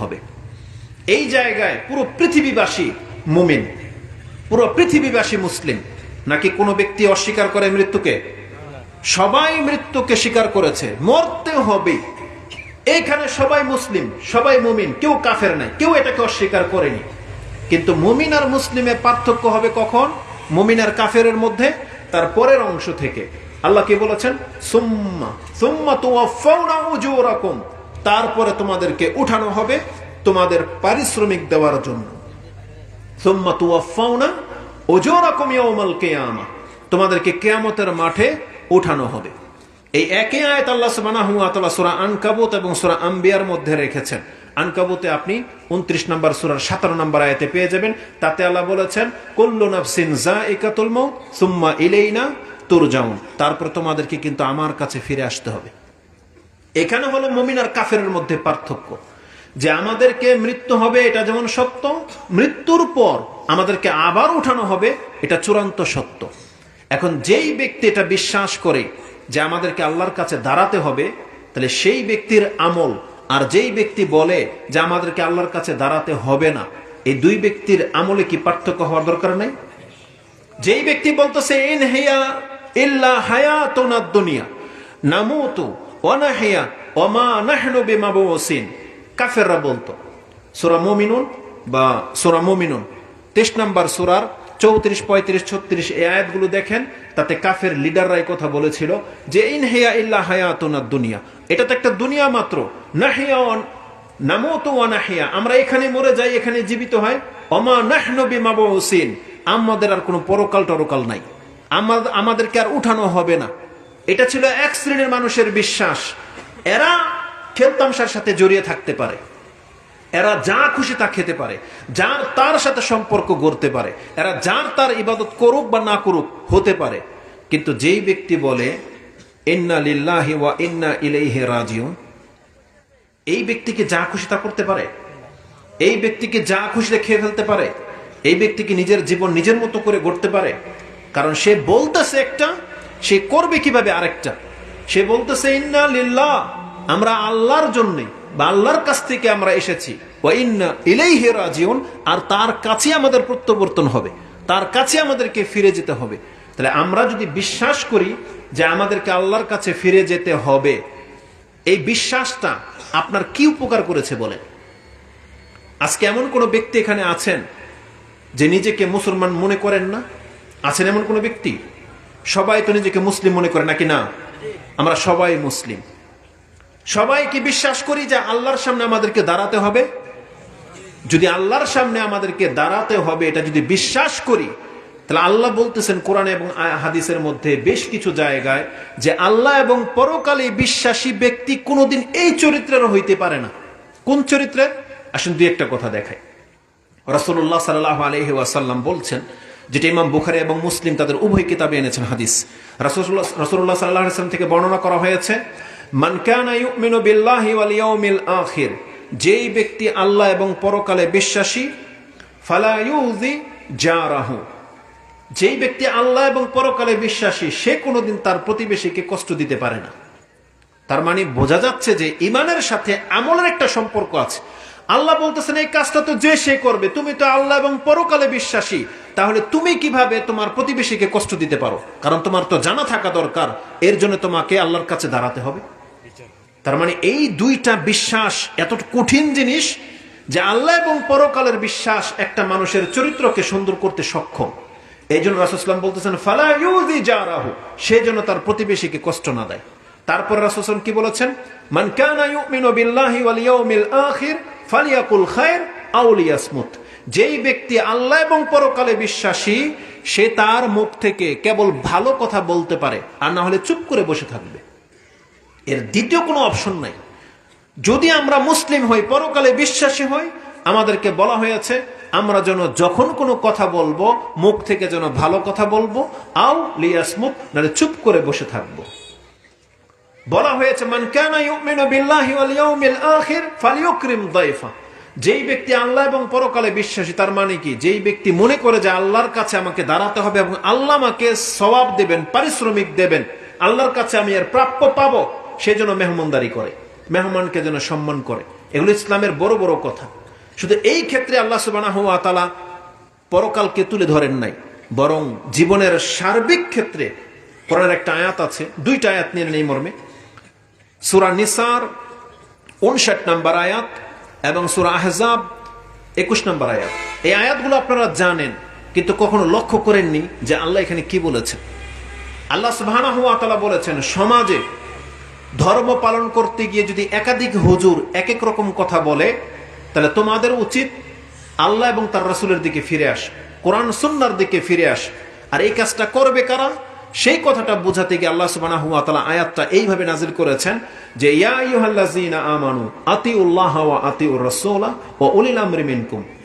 হবে। এই জায়গায় পুরো পৃথিবীবাসী মুমিন, পুরো পৃথিবীবাসী মুসলিম। নাকি কোনো ব্যক্তি অস্বীকার করে মৃত্যুকে? সবাই মৃত্যুকে স্বীকার করেছে। মরতে হবে। এইখানে সবাই মুসলিম, সবাই মুমিন, কেউ কাফের নাই, কেউ এটাকে অস্বীকার করেনি। কিন্তু মুমিন আর মুসলিমের পার্থক্য হবে কখন? মুমিন আর কাফেরের মধ্যে, তার পরের অংশ থেকে। আল্লাহ কি বলেছেন? সুম্মা সুম্মা উজুরাকুম। তারপরে তোমাদেরকে উঠানো হবে তোমাদের পারিশ্রমিক দেওয়ার জন্য। কিয়ামা। তোমাদেরকে কেয়ামতের মাঠে উঠানো হবে। এই একই আয়াত আল্লাহ তাআলা সূরা আনকাবুত এবং সূরা আম্বিয়ার মধ্যে রেখেছেন। আনকাবুতে আপনি উনত্রিশ নম্বর সুরার সতেরো নম্বর আয়াতে পেয়ে যাবেন। তাতে আল্লাহ বলেছেন, কুল্লু নাফসিন যায়িকাতুল মাউত সুম্মা তারপর তোমাদেরকে কিন্তু আমার কাছে ফিরে আসতে হবে। এখানে হলো মমিন আর কাফেরের মধ্যে পার্থক্য। যে আমাদেরকে মৃত্যু হবে, এটা যেমন সত্য, মৃত্যুর পর আমাদেরকে আবার উঠানো হবে, এটা চূড়ান্ত সত্য। এখন যেই ব্যক্তি এটা বিশ্বাস করে যে আমাদেরকে আল্লাহর কাছে দাঁড়াতে হবে, তাহলে সেই ব্যক্তির আমল আর যেই ব্যক্তি বলে যে আমাদেরকে আল্লাহর কাছে দাঁড়াতে হবে না, এই দুই ব্যক্তির আমলে কি পার্থক্য হওয়ার দরকার নাই? যেই ব্যক্তি বলতেছে, ইন হেয়া ইল্লা হায়াতুনা দুনিয়া নামুতু ওয়ানা কাফেররা বলতো বা সূরা মুমিনুন। 23 নাম্বার চৌত্রিশ, পঁয়ত্রিশ, ছত্রিশ আয়াতগুলো দেখেন, তাতে কাফের কথা বলেছিল যে, ইন হেয়া ইল্লা হায়াতুনা দুনিয়া এটা তো একটা দুনিয়া মাত্র। নাহিয়া আমরা এখানে মরে যাই, এখানে জীবিত হয়। অমা নাহনু বিমাবুসিন আমাদের আর কোনো পরকাল টরকাল নাই। আমাদের আমাদেরকে আর উঠানো হবে না। এটা ছিল এক শ্রেণির মানুষের বিশ্বাস। এরা খেলতামশার সাথে জড়িয়ে থাকতে পারে। এরা যা খুশি তা খেতে পারে। যার তার সাথে সম্পর্ক গড়তে পারে। এরা যার তার ইবাদত করুক বা না করুক হতে পারে। কিন্তু যেই ব্যক্তি বলে, ইন্না লিল্লাহি ওয়া ইন্না ইলাইহি রাজিউন এই ব্যক্তিকে যা খুশি তা করতে পারে? এই ব্যক্তিকে যা খুশিতে খেয়ে ফেলতে পারে? এই ব্যক্তিকে নিজের জীবন নিজের মতো করে গড়তে পারে? কারণ সে বলতেছে একটা সে করবে কীভাবে আরেকটা? সে বলতেছে, ইন্না লিল্লাহ, আমরা আল্লাহর জন্যে বা আল্লাহর কাছ থেকে আমরা এসেছি। ইন্না ইলাইহি রাজিউন, আর তার কাছে আমাদের প্রত্যাবর্তন হবে। তার কাছে আমাদেরকে ফিরে যেতে হবে। তাহলে আমরা যদি বিশ্বাস করি যে আমাদেরকে আল্লাহর কাছে ফিরে যেতে হবে, এই বিশ্বাসটা আপনার কি উপকার করেছে বলেন? আজকে এমন কোন ব্যক্তি এখানে আছেন যে নিজেকে মুসলমান মনে করেন না? আছেন এমন কোন ব্যক্তি? সবাই তো নিজেকে মুসলিম মনে করে নাকি না? আমরা সবাই মুসলিম। সবাই কি বিশ্বাস করি যে আল্লাহর সামনে আমাদেরকে দাঁড়াতে হবে। যদি আল্লাহর সামনে আমাদেরকে দাঁড়াতে হবে, এটা যদি বিশ্বাস করি, তাহলে আল্লাহ বলতেছেন কোরআন এবং হাদিসের মধ্যে বেশ কিছু জায়গায় যে আল্লাহ এবং পরকালে বিশ্বাসী ব্যক্তি কোনোদিন এই চরিত্রের হইতে পারে না। কোন চরিত্রের? আসুন দুই একটা কথা দেখায় রসুল্লাহ সাল্লাহ আলহি বলছেন যেটা ইমাম বুখারি এবং মুসলিম তাদের উভয় কিতাবে এনেছেন হাদিস। রসুল্লাহ রসুল্লাহ সাল্লাহ ইসলাম থেকে বর্ণনা করা হয়েছে মানকানা ইউমিনু বিল্লাহি ওয়াল আখির যেই ব্যক্তি আল্লাহ এবং পরকালে বিশ্বাসী, ফালা ইউজি জারাহু। যেই ব্যক্তি আল্লাহ এবং পরকালে বিশ্বাসী, সে কোনোদিন তার প্রতিবেশীকে কষ্ট দিতে পারে না। তার মানে বোঝা যাচ্ছে যে ইমানের সাথে আমলের একটা সম্পর্ক আছে। আল্লাহ বলতেছেন, এই কাজটা তো যে সে করবে, তুমি তো আল্লাহ এবং পরকালে বিশ্বাসী, তাহলে তুমি কীভাবে তোমার প্রতিবেশীকে কষ্ট দিতে পারো? কারণ তোমার তো জানা থাকা দরকার, এর জন্য তোমাকে আল্লাহর কাছে দাঁড়াতে হবে। তার মানে এই দুইটা বিশ্বাস এত কঠিন জিনিস যে আল্লাহ এবং পরকালের বিশ্বাস একটা মানুষের চরিত্রকে সুন্দর করতে সক্ষম। এই জন্য রাসুসলাম বলতেছেন, ফালা ইউজি যা রাহু সে জন্য তার প্রতিবেশীকে কষ্ট না দেয়। তারপর রাসুসলাম কি বলেছেন? মান লিয়াসমুত। যেই ব্যক্তি আল্লাহ এবং পরকালে বিশ্বাসী, সে তার মুখ থেকে কেবল ভালো কথা বলতে পারে, আর না হলে চুপ করে বসে থাকবে। এর দ্বিতীয় কোনো অপশন নাই। যদি আমরা মুসলিম হই, পরকালে বিশ্বাসী হই, আমাদেরকে বলা হয়েছে, আমরা যেন যখন কোনো কথা বলব, মুখ থেকে যেন ভালো কথা বলব, আও লিয়াসমুত, নাহলে চুপ করে বসে থাকব। ফালিয়ুকরিম দাইফা। যেই ব্যক্তি আল্লাহ এবং পরকালে বিশ্বাসী, তার মানে কি? যেই ব্যক্তি মনে করে যে আল্লাহর কাছে আমাকে দাঁড়াতে হবে এবং আল্লাহ আমাকে সওয়াব দেবেন, পারিশ্রমিক দেবেন, আল্লাহর কাছে আমি এর প্রাপ্য পাবো, সে যেন মেহমানদারি করে, মেহমানকে যেন সম্মান করে। এগুলো ইসলামের বড় বড় কথা। শুধু এই ক্ষেত্রে আল্লাহ সুবাহ তালা পরকালকে তুলে ধরেন নাই, বরং জীবনের সার্বিক ক্ষেত্রে কোরআনের একটা আয়াত আছে, দুইটা আয়াত নিয়ে নেই মর্মে। সুরা নিসার উনষাট নাম্বার আয়াত এবং সুরা আহজাব একুশ নম্বর আয়াত। এই আয়াতগুলো আপনারা জানেন, কিন্তু কখনো লক্ষ্য করেননি যে আল্লাহ এখানে কি বলেছেন। আল্লাহ তাআলা বলেছেন, সমাজে ধর্ম পালন করতে গিয়ে যদি একাধিক হুজুর এক এক রকম কথা বলে, তাহলে তোমাদের উচিত আল্লাহ এবং তার রাসূলের দিকে ফিরে আস, কোরআন সুন্নার দিকে ফিরে আস। আর এই কাজটা করবে কারা? সেই কথাটা বোঝাতে গিয়ে আল্লাহ ওয়া আয়াতটা এইভাবে নাজিল করেছেন যে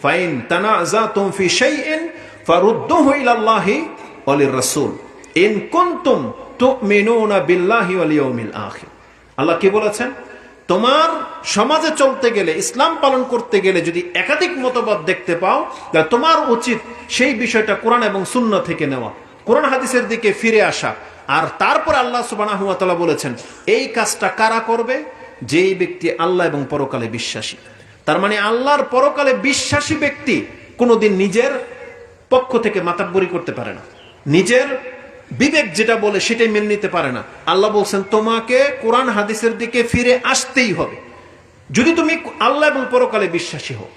ফাইন তানাযাতুম ফি শাইইন ফারুদ্দুহু ইলাল্লাহি ওয়া লির রাসূল ইন কুনতুম তুমিনুনা বিল্লাহি ওয়াল ইয়াউমিল আখির। আল্লাহ কি বলেছেন? তোমার সমাজে চলতে গেলে, ইসলাম পালন করতে গেলে যদি একাধিক মতবাদ দেখতে পাও তোমার উচিত সেই বিষয়টা কোরআন এবং শূন্য থেকে নেওয়া। কোরআন হাদিসের দিকে ফিরে আসা। আর তারপর আল্লাহ সুবাহ বলেছেন, এই কাজটা কারা করবে? যেই ব্যক্তি আল্লাহ এবং পরকালে বিশ্বাসী। তার মানে আল্লাহর পরকালে বিশ্বাসী ব্যক্তি কোনোদিন নিজের পক্ষ থেকে মাতাব্বরি করতে পারে না। নিজের বিবেক যেটা বলে সেটাই মেনে নিতে পারে না। আল্লাহ বলছেন, তোমাকে কোরআন হাদিসের দিকে ফিরে আসতেই হবে। যদি তুমি আল্লাহ এবং পরকালে বিশ্বাসী হও।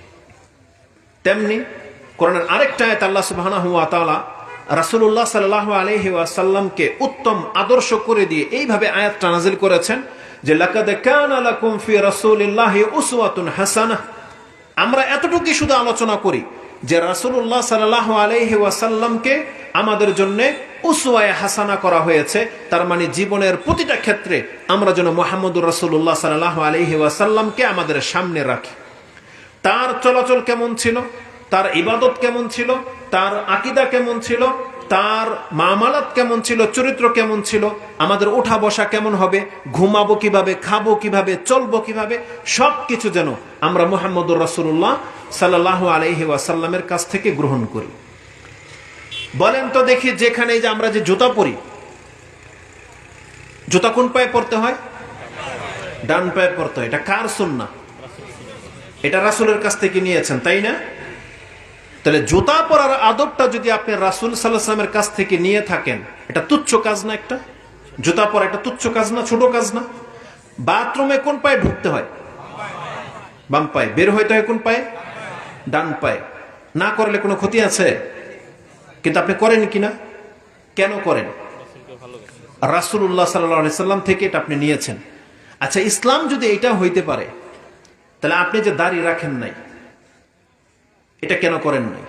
তেমনি কোরআনের আরেকটা আয়াত আল্লাহ তাআলা রাসূলুল্লাহ সাল্লাল্লাহু আলাইহি ওয়াসাল্লামকে উত্তম আদর্শ করে দিয়ে এইভাবে আয়াতটা নাযিল করেছেন যে হাসানাহ আমরা এতটুকুই শুধু আলোচনা করি যে, রাসূলুল্লাহ সাল্লাল্লাহু আলাইহি ওয়াসাল্লামকে আমাদের জন্য উসওয়ায়ে হাসানা করা হয়েছে। তার মানে জীবনের প্রতিটা ক্ষেত্রে আমরা যেন মোহাম্মদুর রাসূলুল্লাহ সাল্লাল্লাহু আলাইহি ওয়াসাল্লামকে আমাদের সামনে রাখি। তার চলাচল কেমন ছিল? তার ইবাদত কেমন ছিল? তার আকিদা কেমন ছিল? তার মামালাত কেমন ছিল? চরিত্র কেমন ছিল? আমাদের ওঠা বসা কেমন হবে? ঘুমাবো কীভাবে? খাব কীভাবে? চলবো কীভাবে? সব কিছু যেন আমরা মোহাম্মদুর রাসুল্লাহ সাল্লাহ আলহি ওয়াসাল্লামের কাছ থেকে গ্রহণ করি। বলেন তো দেখি যেখানে যে আমরা যে জুতা পরি, জুতা কোন পায়ে পরতে হয়? ডান পায়ে পড়তে হয়। এটা কার সুন্না এটা রাসুলের কাছ থেকে নিয়েছেন, তাই না? তাহলে জুতা পরার আদবটা যদি আপনি রাসুল সাল্লাহামের কাছ থেকে নিয়ে থাকেন, এটা তুচ্ছ কাজ না একটা? জুতা পরা এটা তুচ্ছ কাজ না, ছোট কাজ না? বাথরুমে কোন পায়ে ঢুকতে হয়? বাম পায়ে। বের হইতে হয় কোন পায়ে? ডান পায়ে। না করলে কোনো ক্ষতি আছে? কিন্তু আপনি করেন কিনা কেন করেন? রাসুল্লাহ সাল্লাহ সাল্লাম থেকে এটা আপনি নিয়েছেন। আচ্ছা ইসলাম যদি এটা হইতে পারে, তাহলে আপনি যে দাড়ি রাখেন নাই এটা কেন করেন নাই?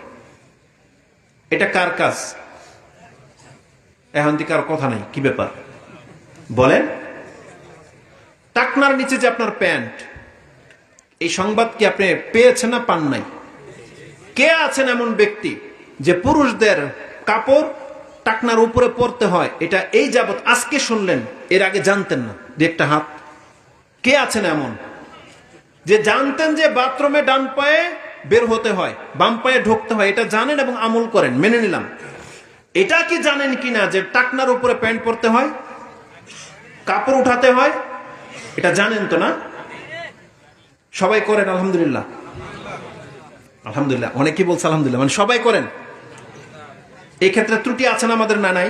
এটা কার কাজ? এখন দিকে আর কথা নাই, কি ব্যাপার? বলেন। টাকনার নিচে যে আপনার প্যান্ট, এই সংবাদ কি আপনি পেয়েছেন না পান নাই? কে আছেন এমন ব্যক্তি যে পুরুষদের কাপড় টাকনার উপরে পড়তে হয়? এটা এই যাবৎ আজকে শুনলেন, এর আগে জানতেন না, দু একটা হাত। কে আছেন এমন? যে জানতেন যে বাথরুমে ডান পায়ে বের হতে হয়, বাম পায়ে ঢুকতে হয়, এটা জানেন এবং আমল করেন, মেনে নিলাম। এটা কি জানেন কিনা যে টাকনার উপরে প্যান্ট পরতে হয়, কাপড় উঠাতে হয়, এটা জানেন তো না? সবাই করেন, আলহামদুলিল্লাহ। আলহামদুলিল্লাহ, অনেকেই বলছে আলহামদুলিল্লাহ মানে সবাই করেন। এই ক্ষেত্রে ত্রুটি আছে না আমাদের না নাই?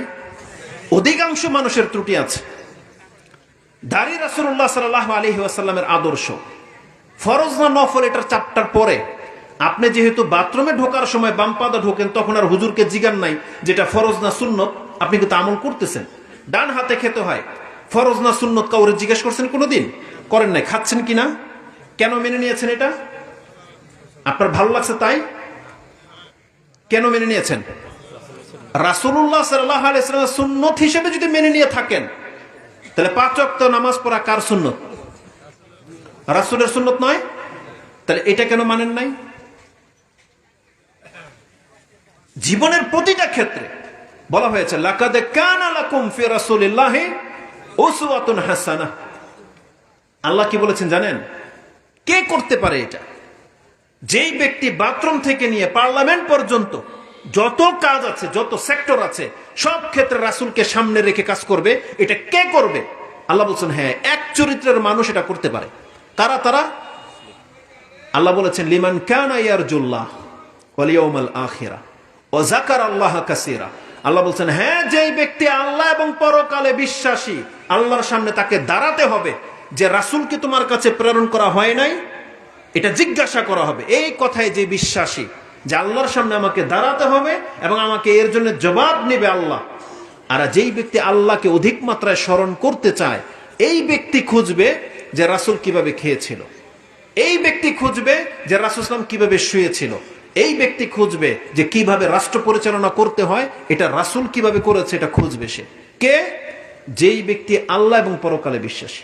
অধিকাংশ মানুষের ত্রুটি আছে। দাঁড়ি রাসুল্লাহ সাল্লাহ আলহি আসাল্লামের আদর্শ। ফরজ না নফল, এটার চাপটার পরে। আপনি যেহেতু বাথরুমে ঢোকার সময় বাম পাদা ঢোকেন, তখন আর হুজুরকে জিগান নাই, যেটা ফরজ না সুন্নত, আপনি কিন্তু আমল করতেছেন। ডান হাতে খেতে হয়, ফরজ না সুন্নত কাউরে জিজ্ঞেস করছেন কোনোদিন? করেন নাই, খাচ্ছেন কি না কেন মেনে নিয়েছেন এটা? আপনার ভালো লাগছে তাই? কেন মেনে নিয়েছেন? রাসুল্লাহ সাল্লাহ আলাইসলামের সুন্নত হিসেবে যদি মেনে নিয়ে থাকেন, তাহলে পাঁচ অক্ত নামাজ পড়া কার সুন্নত? রাসুলের সুন্নত নয়? তাহলে এটা কেন মানেন নাই? জীবনের প্রতিটা ক্ষেত্রে বলা হয়েছে, লাকাদে কানা লাকুম ফি রাসূলিল্লাহি উসওয়াতুন আল্লাহ কি বলেছেন জানেন? কে করতে পারে এটা? যেই ব্যক্তি বাথরুম থেকে নিয়ে পার্লামেন্ট পর্যন্ত যত কাজ আছে, যত সেক্টর আছে, সব ক্ষেত্রে রাসূলকে সামনে রেখে কাজ করবে, এটা কে করবে? আল্লাহ বলছেন হ্যাঁ এক চরিত্রের মানুষ এটা করতে পারে। তারা তারা? আল্লাহ বলেছেন, লিমান কানা ইয়ারজুল্লাহ ওয়ালিয়াউমাল আখিরা। ও জাকার আল্লাহ কাসিরা। আল্লাহ বলছেন হ্যাঁ যেই ব্যক্তি আল্লাহ এবং পরকালে বিশ্বাসী, আল্লাহর সামনে তাকে দাঁড়াতে হবে, যে রাসূলকে তোমার কাছে প্রেরণ করা হয় নাই, এটা জিজ্ঞাসা করা হবে। এই কথায় যে বিশ্বাসী, যে আল্লাহর সামনে আমাকে দাঁড়াতে হবে এবং আমাকে এর জন্য জবাব নেবে আল্লাহ। আর যেই ব্যক্তি আল্লাহকে অধিক মাত্রায় স্মরণ করতে চায়, এই ব্যক্তি খুঁজবে যে রাসূল কীভাবে খেয়েছিল। এই ব্যক্তি খুঁজবে যে রাসুসলাম কীভাবে শুয়েছিল। এই ব্যক্তি খুঁজবে যে কীভাবে রাষ্ট্র পরিচালনা করতে হয়, এটা রাসূল কীভাবে করেছে, এটা খুঁজবে সে। কে? যেই ব্যক্তি আল্লাহ এবং পরকালে বিশ্বাসী।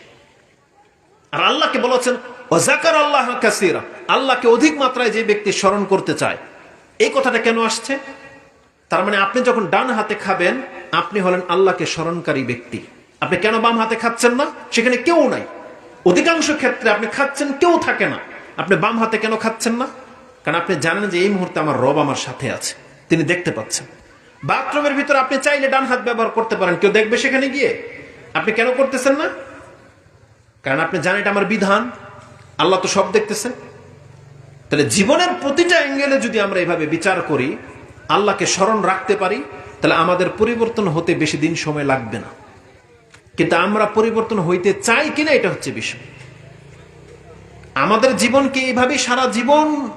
আর আল্লাহকে বলেছেন ওজাকার আল্লাহ কাসিরা। আল্লাহকে অধিক মাত্রায় যে ব্যক্তি স্মরণ করতে চায়। এই কথাটা কেন আসছে? তার মানে আপনি যখন ডান হাতে খাবেন, আপনি হলেন আল্লাহকে স্মরণকারী ব্যক্তি। আপনি কেন বাম হাতে খাচ্ছেন না? সেখানে কেউ নাই। অধিকাংশ ক্ষেত্রে আপনি খাচ্ছেন, কেউ থাকে না। আপনি বাম হাতে কেন খাচ্ছেন না? কারণ আপনি জানেন যে এই মুহূর্তে আমার রব আমার সাথে আছে। তিনি দেখতে পাচ্ছেন। বাথরুমের ভিতরে আপনি চাইলে ডান হাত ব্যবহার করতে পারেন। কেউ দেখবে সেখানে গিয়ে? আপনি কেন করতেছেন না? কারণ আপনি জানেন এটা আমার বিধান। আল্লাহ তো সব দেখতেছেন। তাহলে জীবনের প্রতিটা অ্যাঙ্গেলে যদি আমরা এভাবে বিচার করি, আল্লাহকে স্মরণ রাখতে পারি, তাহলে আমাদের পরিবর্তন হতে বেশি দিন সময় লাগবে না। কিন্তু আমরা পরিবর্তন হইতে চাই কিনা এটা হচ্ছে বিষয়। আমাদের জীবনকে এইভাবে সারা জীবন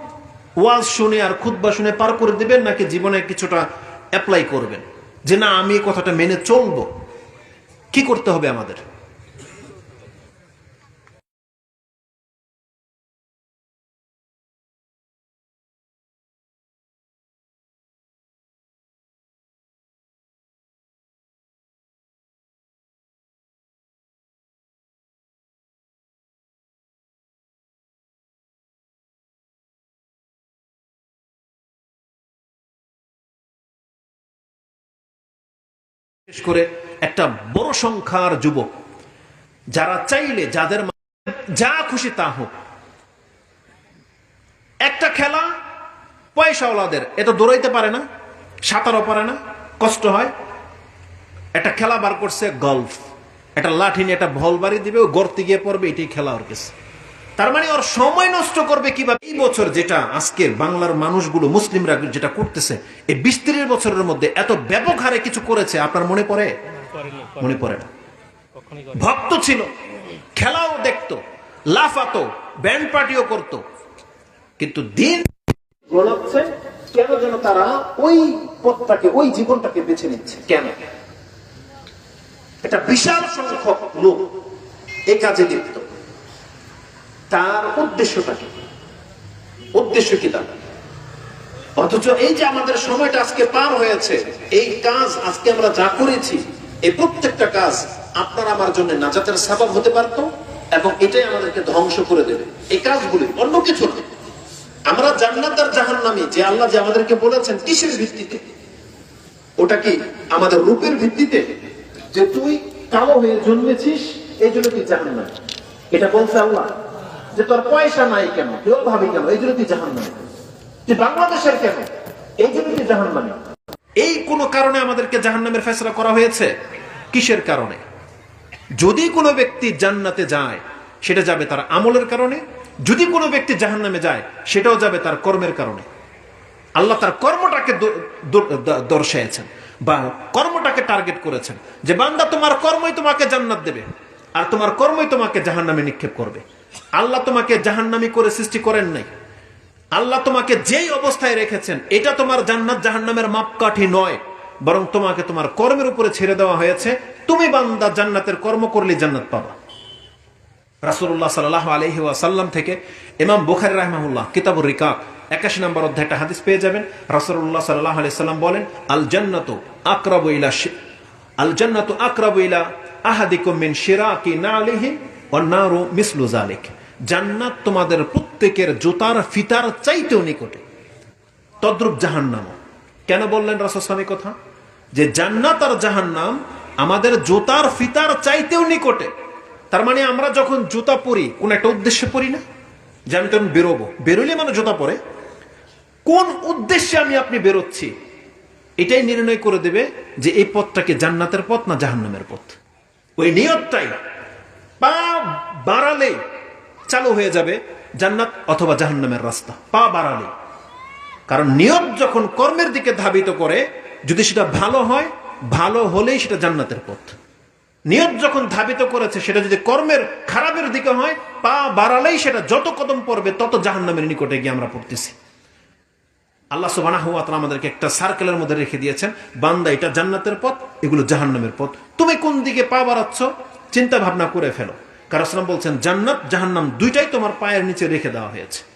ওয়াজ শুনে আর খুদ্া শুনে পার করে দেবেন নাকি জীবনে কিছুটা অ্যাপ্লাই করবেন? যে না, আমি কথাটা মেনে চলবো। কি করতে হবে আমাদের? বিশেষ করে একটা বড় সংখ্যার যুবক। যারা চাইলে যাদের যা খুশি তা হোক। একটা খেলা পয়সাওয়ালাদের এটা দৌড়াইতে পারে না, সাঁতারও পারে না, কষ্ট হয়। একটা খেলা বার করছে গল্ফ। একটা লাঠি নিয়ে একটা ভল বাড়ি দিবে, ও গর্তে গিয়ে পড়বে, এটাই খেলা ওর কাছে তার মানে ওর সময় নষ্ট করবে কীভাবে? এই বছর যেটা আজকে বাংলার মানুষগুলো, মুসলিমরা যেটা করতেছে, এই বিশ ত্রিশ বছরের মধ্যে এত ব্যাপক হারে কিছু করেছে, আপনার মনে পড়ে? মনে পড়ে না। ভক্ত ছিল, খেলাও দেখতো, লাফাতো, ব্যান্ড পার্টিও করত, কিন্তু দিন গোলাচ্ছে কেন যেন তারা ওই পথটাকে, ওই জীবনটাকে বেছে নিচ্ছে? কেন? এটা বিশাল সংখ্যক লোক এই কাজে লিপ্ত। তার উদ্দেশ্যটা কি উদ্দেশ্য কি তার? অথচ এই যে আমাদের সময়টা আজকে পার হয়েছে, এই কাজ আজকে আমরা যা করেছি, এই প্রত্যেকটা কাজ আপনার আমার জন্য নাজাতের সাবাব হতে পারত এবং এটাই আমাদেরকে ধ্বংস করে দেবে। এই কাজগুলি অন্য কিছু না। আমরা জান্নাত আর জাহান্নামী, যে আল্লাহ যে আমাদেরকে বলেছেন, কিসের ভিত্তিতে? ওটা কি আমাদের রূপের ভিত্তিতে? যে তুই কালো হয়ে জন্মেছিস, এই জন্য তুই জাহান্নামী। এটা বলছে আল্লাহ। যে তোর পয়সা নাই কেন? কেউ ভাবি কেন? এই জন্য তুই জাহান্নামী। যে বাংলাদেশের কেন? এই জন্য কি জাহান মানে এই কোন কারণে আমাদেরকে জাহান নামের ফেসলা করা হয়েছে? কিসের কারণে? যদি কোনো ব্যক্তি জান্নাতে যায়, সেটা যাবে তার আমলের কারণে। যদি কোনো ব্যক্তি জাহান নামে যায়, সেটাও যাবে তার কর্মের কারণে। আল্লাহ তার কর্মটাকে দর্শাইছেন বা কর্মটাকে টার্গেট করেছেন যে বান্দা তোমার কর্মই তোমাকে জান্নাত দেবে আর তোমার কর্মই তোমাকে জাহান্নামে নিক্ষেপ করবে। আল্লাহ তোমাকে জাহান্নামি করে সৃষ্টি করেন নাই। আল্লাহ তোমাকে যেই অবস্থায় রেখেছেন, এটা তোমার জান্নাত জাহান্নামের মাপকাঠি নয়, বরং তোমাকে তোমার কর্মের উপরে ছেড়ে দেওয়া হয়েছে। তুমি বান্দা, জান্নাতের কর্ম করলে জান্নাত পাবা। রাসূলুল্লাহ সাল্লাহ আলহি ওয়াসাল্লাম থেকে ইমাম বুখারি রাহমাহুল্লাহ, কিতাবুর রিকাক একাশি নম্বর অধ্যায় একটা হাদিস পেয়ে যাবেন। রাসূলুল্লাহ সাল্লাহ আলাইহি সাল্লাম বলেন আল জান্নাতু আকরাবু আল জান্নাতু আকরাবু ইলা আহাদিকুম মিন শিরাকি নালিহি নারু মিসলু যালিক জান্নাত তোমাদের প্রত্যেকের জুতার ফিতার চাইতেও নিকটে। তদ্রুপ জাহান্নাম। কেন বললেন রাসস্বামী কথা? যে জান্নাত আর জাহান্নাম আমাদের জুতার ফিতার চাইতেও নিকটে। তার মানে আমরা যখন জুতা পরি, কোন একটা উদ্দেশ্যে পরি না? যে আমি তখন বেরোবো। বেরোলে মানে জুতা পরে। কোন উদ্দেশ্যে আমি আপনি বেরোচ্ছি? এটাই নির্ণয় করে দেবে যে এই পথটাকে জান্নাতের পথ না জাহান্নামের পথ। ওই নিয়তটাই। পা বাড়ালে চালু হয়ে যাবে জান্নাত অথবা জাহান্নামের রাস্তা, পা বাড়ালে। কারণ নিয়ত যখন কর্মের দিকে ধাবিত করে, যদি সেটা ভালো হয়, ভালো হলেই সেটা জান্নাতের পথ। নিয়ত যখন ধাবিত করেছে, সেটা যদি কর্মের খারাপের দিকে হয়, পা বাড়ালেই সেটা যত কদম পড়বে, তত জাহান্নামের নিকটে গিয়ে আমরা পড়তেছি। আল্লাহ সুবাহ আমাদেরকে একটা সার্কেলের মধ্যে রেখে দিয়েছেন, বান্দা এটা জান্নাতের পথ, এগুলো জাহান্নামের পথ। তুমি কোন দিকে পা বাড়াচ্ছ? চিন্তা ভাবনা করে ফেলো। কারণ বলছেন, জান্নাত, জাহান্নাম দুইটাই তোমার পায়ের নিচে রেখে দেওয়া হয়েছে।